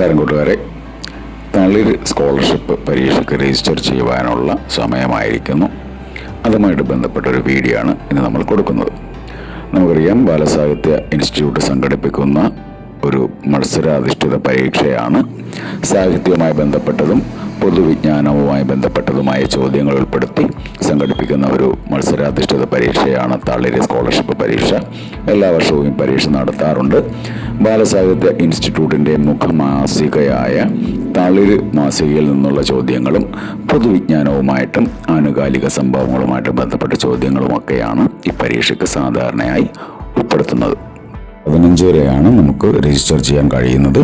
നമസ്കാരം കൂട്ടുകാരെ തളിര് സ്കോളർഷിപ്പ് പരീക്ഷയ്ക്ക് രജിസ്റ്റർ ചെയ്യുവാനുള്ള സമയമായിരിക്കുന്നു. അതുമായിട്ട് ബന്ധപ്പെട്ട ഒരു വീഡിയോ ആണ് ഇന്ന് നമ്മൾ കൊടുക്കുന്നത്. നമുക്കറിയാം ബാലസാഹിത്യ ഇൻസ്റ്റിറ്റ്യൂട്ട് സംഘടിപ്പിക്കുന്ന ഒരു മത്സരാധിഷ്ഠിത പരീക്ഷയാണ്. സാഹിത്യവുമായി ബന്ധപ്പെട്ടതും പൊതുവിജ്ഞാനവുമായി ബന്ധപ്പെട്ടതുമായ ചോദ്യങ്ങൾ ഉൾപ്പെടുത്തി സംഘടിപ്പിക്കുന്ന ഒരു മത്സരാധിഷ്ഠിത പരീക്ഷയാണ് തളിര് സ്കോളർഷിപ്പ് പരീക്ഷ. എല്ലാ വർഷവും ഈ പരീക്ഷ നടത്താറുണ്ട്. ബാലസാഹിത്യ ഇൻസ്റ്റിറ്റ്യൂട്ടിന്റെ മുഖമാസികയായ തളിര് മാസികയിൽ നിന്നുള്ള ചോദ്യങ്ങളും പൊതുവിജ്ഞാനവുമായിട്ടും ആനുകാലിക സംഭവങ്ങളുമായിട്ടും ബന്ധപ്പെട്ട ചോദ്യങ്ങളുമൊക്കെയാണ് ഈ പരീക്ഷയ്ക്ക് സാധാരണയായി ഉൾപ്പെടുത്തുന്നത്. പതിനഞ്ച് വരെയാണ് നമുക്ക് രജിസ്റ്റർ ചെയ്യാൻ കഴിയുന്നത്.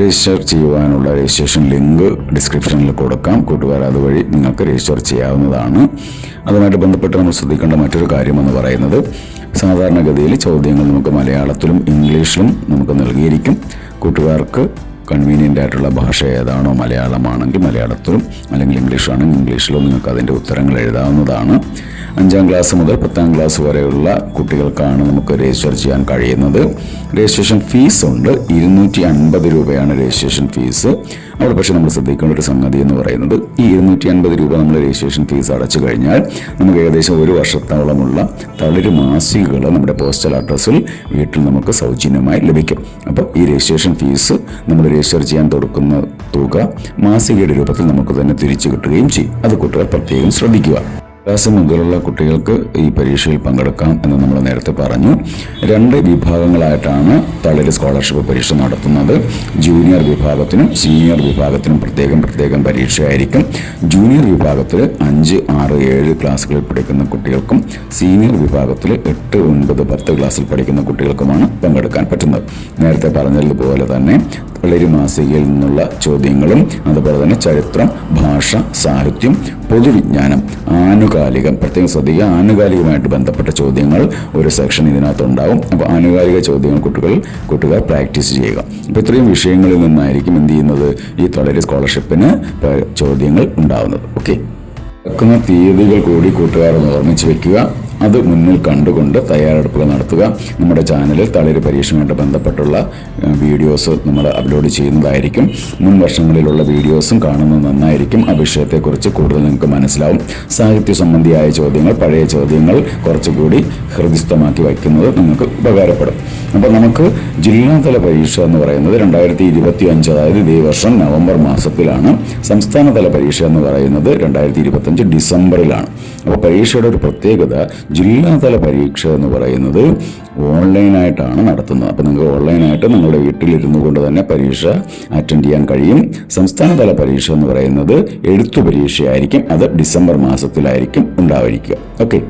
രജിസ്റ്റർ ചെയ്യുവാനുള്ള രജിസ്ട്രേഷൻ ലിങ്ക് ഡിസ്ക്രിപ്ഷനിൽ കൊടുക്കാം. കൂട്ടുകാർ അതുവഴി നിങ്ങൾക്ക് രജിസ്റ്റർ ചെയ്യാവുന്നതാണ്. അതുമായിട്ട് ബന്ധപ്പെട്ട് നമ്മൾ ശ്രദ്ധിക്കേണ്ട മറ്റൊരു കാര്യമെന്ന് പറയുന്നത് സാധാരണഗതിയിൽ ചോദ്യങ്ങൾ നമുക്ക് മലയാളത്തിലും ഇംഗ്ലീഷിലും നമുക്ക് നൽകിയിരിക്കും. കൂട്ടുകാർക്ക് കൺവീനിയന്റ് ആയിട്ടുള്ള ഭാഷ ഏതാണോ മലയാളമാണെങ്കിൽ മലയാളത്തിലും അല്ലെങ്കിൽ ഇംഗ്ലീഷാണെങ്കിൽ ഇംഗ്ലീഷിലും നിങ്ങൾക്ക് അതിന്റെ ഉത്തരങ്ങൾ എഴുതാവുന്നതാണ്. അഞ്ചാം ക്ലാസ് മുതൽ പത്താം ക്ലാസ് വരെയുള്ള കുട്ടികൾക്കാണ് നമുക്ക് രജിസ്റ്റർ ചെയ്യാൻ കഴിയുന്നത്. രജിസ്ട്രേഷൻ ഫീസ് ഉണ്ട്. ഇരുന്നൂറ്റി അൻപത് രൂപയാണ് രജിസ്ട്രേഷൻ ഫീസ്. അവിടെ പക്ഷേ നമ്മൾ ശ്രദ്ധിക്കേണ്ട ഒരു സംഗതി എന്ന് പറയുന്നത് ഈ ഇരുന്നൂറ്റി അൻപത് രൂപ നമ്മൾ രജിസ്ട്രേഷൻ ഫീസ് അടച്ചു കഴിഞ്ഞാൽ നമുക്ക് ഏകദേശം ഒരു വർഷത്തോളമുള്ള തളിര് മാസികകൾ നമ്മുടെ പോസ്റ്റൽ അഡ്രസ്സിൽ വീട്ടിൽ നമുക്ക് സൗജന്യമായി ലഭിക്കും. അപ്പോൾ ഈ രജിസ്ട്രേഷൻ ഫീസ് നമ്മൾ രജിസ്റ്റർ ചെയ്യാൻ കൊടുക്കുന്ന തുക മാസികയുടെ രൂപത്തിൽ നമുക്ക് തന്നെ തിരിച്ചു കിട്ടുകയും ചെയ്യും. അത് കുട്ടികൾ പ്രത്യേകം ശ്രദ്ധിക്കുക. ക്ലാസ് മുതലുള്ള കുട്ടികൾക്ക് ഈ പരീക്ഷയിൽ പങ്കെടുക്കാം എന്ന് നമ്മൾ നേരത്തെ പറഞ്ഞു. രണ്ട് വിഭാഗങ്ങളായിട്ടാണ് തളിര് സ്കോളർഷിപ്പ് പരീക്ഷ നടത്തുന്നത്. ജൂനിയർ വിഭാഗത്തിനും സീനിയർ വിഭാഗത്തിനും പ്രത്യേകം പ്രത്യേകം പരീക്ഷയായിരിക്കും. ജൂനിയർ വിഭാഗത്തിൽ അഞ്ച് ആറ് ഏഴ് ക്ലാസ്സുകളിൽ പഠിക്കുന്ന കുട്ടികൾക്കും സീനിയർ വിഭാഗത്തിൽ എട്ട് ഒൻപത് പത്ത് ക്ലാസ്സിൽ പഠിക്കുന്ന കുട്ടികൾക്കുമാണ് പങ്കെടുക്കാൻ പറ്റുന്നത്. നേരത്തെ പറഞ്ഞതുപോലെ തന്നെ തളിര് മാസികയിൽ നിന്നുള്ള ചോദ്യങ്ങളും അതുപോലെ തന്നെ ചരിത്രം ഭാഷ സാഹിത്യം പൊതുവിജ്ഞാനം ആനുകാലികം പ്രത്യേകം ശ്രദ്ധിക്കുക. ആനുകാലികമായിട്ട് ബന്ധപ്പെട്ട ചോദ്യങ്ങൾ ഒരു സെക്ഷൻ ഇതിനകത്തുണ്ടാവും. അപ്പോൾ ആനുകാലിക ചോദ്യങ്ങൾ കുട്ടികൾ കുട്ടികൾ പ്രാക്ടീസ് ചെയ്യുക. അപ്പോൾ ഇത്രയും വിഷയങ്ങളിൽ നിന്നായിരിക്കും എന്ത് ചെയ്യുന്നത്? ഈ തളര് സ്കോളർഷിപ്പിന് ചോദ്യങ്ങൾ ഉണ്ടാവുന്നത്. ഓക്കെ തീയതികൾ കൂടി കൂട്ടുകാരൊന്ന് ഓർമ്മിച്ച് വെക്കുക. അത് മുന്നിൽ കണ്ടുകൊണ്ട് തയ്യാറെടുപ്പുകൾ നടത്തുക. നമ്മുടെ ചാനലിൽ തളിര് പരീക്ഷയുമായിട്ട് ബന്ധപ്പെട്ടുള്ള വീഡിയോസ് നമ്മൾ അപ്ലോഡ് ചെയ്യുന്നതായിരിക്കും. മുൻ വർഷങ്ങളിലുള്ള വീഡിയോസും കാണുന്നത് നന്നായിരിക്കും. ആ വിഷയത്തെക്കുറിച്ച് കൂടുതൽ നിങ്ങൾക്ക് മനസ്സിലാവും. സാഹിത്യ സംബന്ധിയായ ചോദ്യങ്ങൾ പഴയ ചോദ്യങ്ങൾ കുറച്ചുകൂടി ഹൃദിസ്ഥമാക്കി വയ്ക്കുന്നത് നിങ്ങൾക്ക് ഉപകാരപ്പെടും. അപ്പോൾ നമുക്ക് ജില്ലാതല പരീക്ഷ എന്ന് പറയുന്നത് രണ്ടായിരത്തി ഇരുപത്തി അഞ്ച് അതായത് ഇതേ വർഷം നവംബർ മാസത്തിലാണ്. സംസ്ഥാനതല പരീക്ഷ എന്ന് പറയുന്നത് രണ്ടായിരത്തി ഇരുപത്തഞ്ച് ഡിസംബറിലാണ്. അപ്പോൾ പരീക്ഷയുടെ ഒരു പ്രത്യേകത ജില്ലാതല പരീക്ഷ എന്ന് പറയുന്നത് ഓൺലൈനായിട്ടാണ് നടത്തുന്നത്. അപ്പോൾ നിങ്ങൾക്ക് ഓൺലൈനായിട്ട് നിങ്ങളുടെ വീട്ടിലിരുന്നു കൊണ്ട് തന്നെ പരീക്ഷ അറ്റൻഡ് ചെയ്യാൻ കഴിയും. സംസ്ഥാനതല പരീക്ഷ എന്ന് പറയുന്നത് എഴുത്തു പരീക്ഷയായിരിക്കും. അത് ഡിസംബർ മാസത്തിലായിരിക്കും ഉണ്ടായിരിക്കുക. ഓക്കെ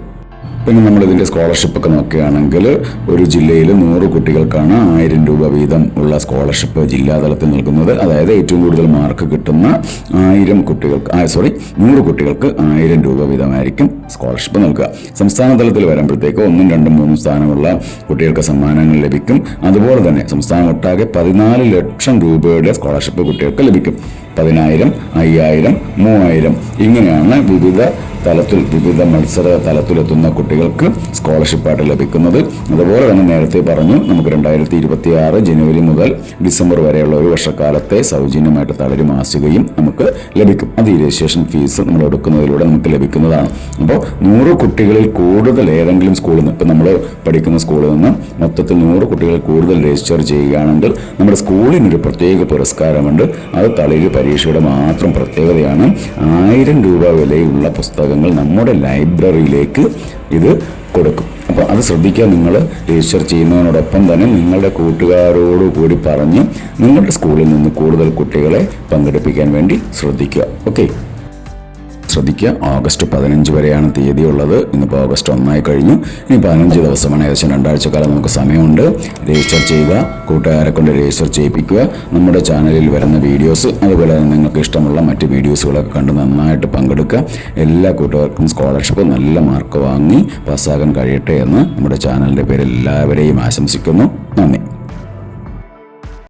പിന്നെ നമ്മൾ ഇതിന്റെ സ്കോളർഷിപ്പ് ഒക്കെ നോക്കുകയാണെങ്കിൽ ഒരു ജില്ലയിൽ നൂറ് കുട്ടികൾക്കാണ് ആയിരം രൂപ വീതം ഉള്ള സ്കോളർഷിപ്പ് ജില്ലാതലത്തിൽ നൽകുന്നത്. അതായത് ഏറ്റവും കൂടുതൽ മാർക്ക് കിട്ടുന്ന ആയിരം കുട്ടികൾക്ക് സോറി നൂറ് കുട്ടികൾക്ക് ആയിരം രൂപ വീതമായിരിക്കും സ്കോളർഷിപ്പ് നൽകുക. സംസ്ഥാന തലത്തിൽ വരുമ്പോഴത്തേക്ക് ഒന്നും രണ്ടും മൂന്നും സ്ഥാനമുള്ള കുട്ടികൾക്ക് സമ്മാനങ്ങൾ ലഭിക്കും. അതുപോലെ തന്നെ സംസ്ഥാനം ഒട്ടാകെ പതിനാല് ലക്ഷം രൂപയുടെ സ്കോളർഷിപ്പ് കുട്ടികൾക്ക് ലഭിക്കും. പതിനായിരം അയ്യായിരം മൂവായിരം ഇങ്ങനെയാണ് വിവിധ തലത്തിൽ വിവിധ മത്സര തലത്തിലെത്തുന്ന കുട്ടികൾക്ക് സ്കോളർഷിപ്പായിട്ട് ലഭിക്കുന്നത്. അതുപോലെ തന്നെ നേരത്തെ പറഞ്ഞു നമുക്ക് രണ്ടായിരത്തി ഇരുപത്തി ആറ് ജനുവരി മുതൽ ഡിസംബർ വരെയുള്ള ഒരു വർഷക്കാലത്തെ സൗജന്യമായിട്ട് തളരി മാസികയും നമുക്ക് ലഭിക്കും. അത് ഈ രജിസ്ട്രേഷൻ ഫീസ് നമ്മൾ എടുക്കുന്നതിലൂടെ നമുക്ക് ലഭിക്കുന്നതാണ്. അപ്പോൾ നൂറ് കുട്ടികളിൽ കൂടുതൽ ഏതെങ്കിലും സ്കൂളിൽ നിന്ന് ഇപ്പം നമ്മൾ പഠിക്കുന്ന സ്കൂളിൽ നിന്ന് മൊത്തത്തിൽ നൂറ് കുട്ടികൾ കൂടുതൽ രജിസ്റ്റർ ചെയ്യുകയാണെങ്കിൽ നമ്മുടെ സ്കൂളിനൊരു പ്രത്യേക പുരസ്കാരമുണ്ട്. അത് തളിര് പരീക്ഷയുടെ മാത്രം പ്രത്യേകതയാണ്. ആയിരം രൂപ വിലയുള്ള പുസ്തകങ്ങൾ നമ്മുടെ ലൈബ്രറിയിലേക്ക് ഇത് കൊടുക്കും. അപ്പോൾ അത് ശ്രദ്ധിക്കുക നിങ്ങൾ രജിസ്റ്റർ ചെയ്യുന്നതിനോടൊപ്പം തന്നെ നിങ്ങളുടെ കൂട്ടുകാരോട് കൂടി പറഞ്ഞ് നിങ്ങളുടെ സ്കൂളിൽ നിന്ന് കൂടുതൽ കുട്ടികളെ പങ്കെടുപ്പിക്കാൻ വേണ്ടി ശ്രദ്ധിക്കുക. ഓക്കെ ശ്രദ്ധിക്കുക. ഓഗസ്റ്റ് പതിനഞ്ച് വരെയാണ് തീയതി ഉള്ളത് ഇന്നിപ്പോൾ ഓഗസ്റ്റ് ഒന്നായി കഴിഞ്ഞു. ഇനി പതിനഞ്ച് ദിവസമാണ്. ഏകദേശം രണ്ടാഴ്ച കാലം നമുക്ക് സമയമുണ്ട്. രജിസ്റ്റർ ചെയ്യുക. കൂട്ടുകാരെ കൊണ്ട് രജിസ്റ്റർ ചെയ്യിപ്പിക്കുക. നമ്മുടെ ചാനലിൽ വരുന്ന വീഡിയോസ് അതുപോലെ തന്നെ നിങ്ങൾക്ക് ഇഷ്ടമുള്ള മറ്റ് വീഡിയോസുകളൊക്കെ കണ്ട് നന്നായിട്ട് പങ്കെടുക്കുക. എല്ലാ കൂട്ടുകാർക്കും സ്കോളർഷിപ്പ് നല്ല മാർക്ക് വാങ്ങി പാസ്സാകാൻ കഴിയട്ടെ എന്ന് നമ്മുടെ ചാനലിന്റെ പേരിൽ എല്ലാവരെയും ആശംസിക്കുന്നു. നന്ദി.